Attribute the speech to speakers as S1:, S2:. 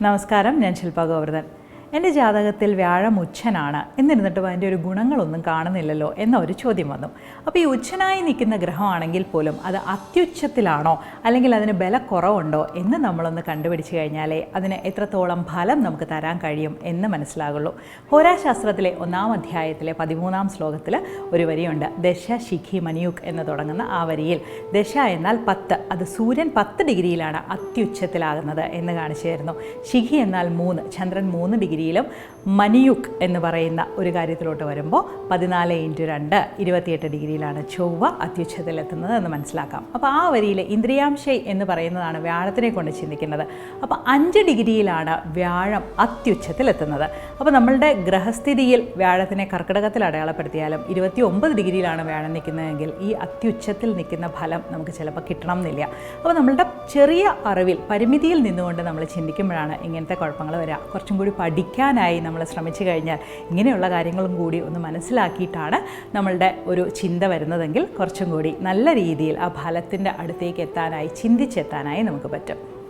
S1: നമസ്കാരം ഞാൻ ശില്പ ഗോവർദ്ധൻ എന്റെ ജാതകത്തിൽ വ്യാഴം ഉച്ഛനാണ് എന്നിരുന്നിട്ടും അതിന്റെ ഒരു ഗുണങ്ങളൊന്നും കാണുന്നില്ലല്ലോ എന്ന ഒരു ചോദ്യം വന്നു. അപ്പോൾ ഈ ഉച്ഛനായി നിൽക്കുന്ന ഗ്രഹമാണെങ്കിൽ പോലും അത് അത്യുച്ഛത്തിലാണോ? അല്ലെങ്കിൽ അതിന് ബലക്കുറവുണ്ടോ എന്ന് നമ്മളൊന്ന് കണ്ടുപിടിച്ച് കഴിഞ്ഞാലേ അതിന് എത്രത്തോളം ഫലം നമുക്ക് തരാൻ കഴിയും എന്ന് മനസ്സിലാകുള്ളൂ. ഹോരാശാസ്ത്രത്തിലെ ഒന്നാം അധ്യായത്തിലെ പതിമൂന്നാം ശ്ലോകത്തിൽ ഒരു വരിയുണ്ട്. ദശ ശിഖി മനിയുക് എന്ന് തുടങ്ങുന്ന ആ വരിയിൽ ദശ എന്നാൽ പത്ത് അത് സൂര്യൻ പത്ത് ഡിഗ്രിയിലാണ് അത്യുച്ഛത്തിലാകുന്നത് എന്ന് കാണിച്ചു തരുന്നു. ശിഖി എന്നാൽ മൂന്ന് ചന്ദ്രൻ മൂന്ന് ഡിഗ്രിയിലും മനിയുക് എന്ന് പറയുന്ന ഒരു കാര്യത്തിലോട്ട് വരുമ്പോൾ പതിനാല് ഇന്റു രണ്ട് ഇരുപത്തിയെട്ട് ഡിഗ്രിയിലാണ് ചൊവ്വ അത്യുച്ഛത്തിലെത്തുന്നത് എന്ന് മനസ്സിലാക്കാം. അപ്പോൾ ആ വരിയിൽ ഇന്ദ്രിയാംശൈ എന്ന് പറയുന്നതാണ് വ്യാഴത്തിനെ കൊണ്ട് ചിന്തിക്കുന്നത്. അപ്പോൾ അഞ്ച് ഡിഗ്രിയിലാണ് വ്യാഴം അത്യുച്ഛത്തിലെത്തുന്നത് അപ്പോൾ നമ്മളുടെ ഗ്രഹസ്ഥിതിയിൽ വ്യാഴത്തിനെ കർക്കിടകത്തിൽ അടയാളപ്പെടുത്തിയാലും ഇരുപത്തി ഒമ്പത് ഡിഗ്രിയിലാണ് വ്യാഴം നിൽക്കുന്നതെങ്കിൽ ഈ അത്യുച്ഛത്തിൽ നിൽക്കുന്ന ഫലം നമുക്ക് ചിലപ്പോൾ കിട്ടണം എന്നില്ല അപ്പോൾ നമ്മളുടെ ചെറിയ അറിവിൽ പരിമിതിയിൽ നിന്നുകൊണ്ട് നമ്മൾ ചിന്തിക്കുമ്പോഴാണ് ഇങ്ങനത്തെ കുഴപ്പങ്ങൾ വരിക. കുറച്ചും കൂടി പഠിക്കാനായി നമ്മൾ ശ്രമിച്ചു കഴിഞ്ഞാൽ ഇങ്ങനെയുള്ള കാര്യങ്ങളും കൂടി ഒന്ന് മനസ്സിലാക്കിയിട്ടാണ് നമ്മളുടെ ഒരു ചിന്ത വരുന്നതെങ്കിൽ കുറച്ചും കൂടി നല്ല രീതിയിൽ ആ ഫലത്തിന്റെ അടുത്തേക്ക് എത്താനായി ചിന്തിച്ചെത്താനായി നമുക്ക് പറ്റും.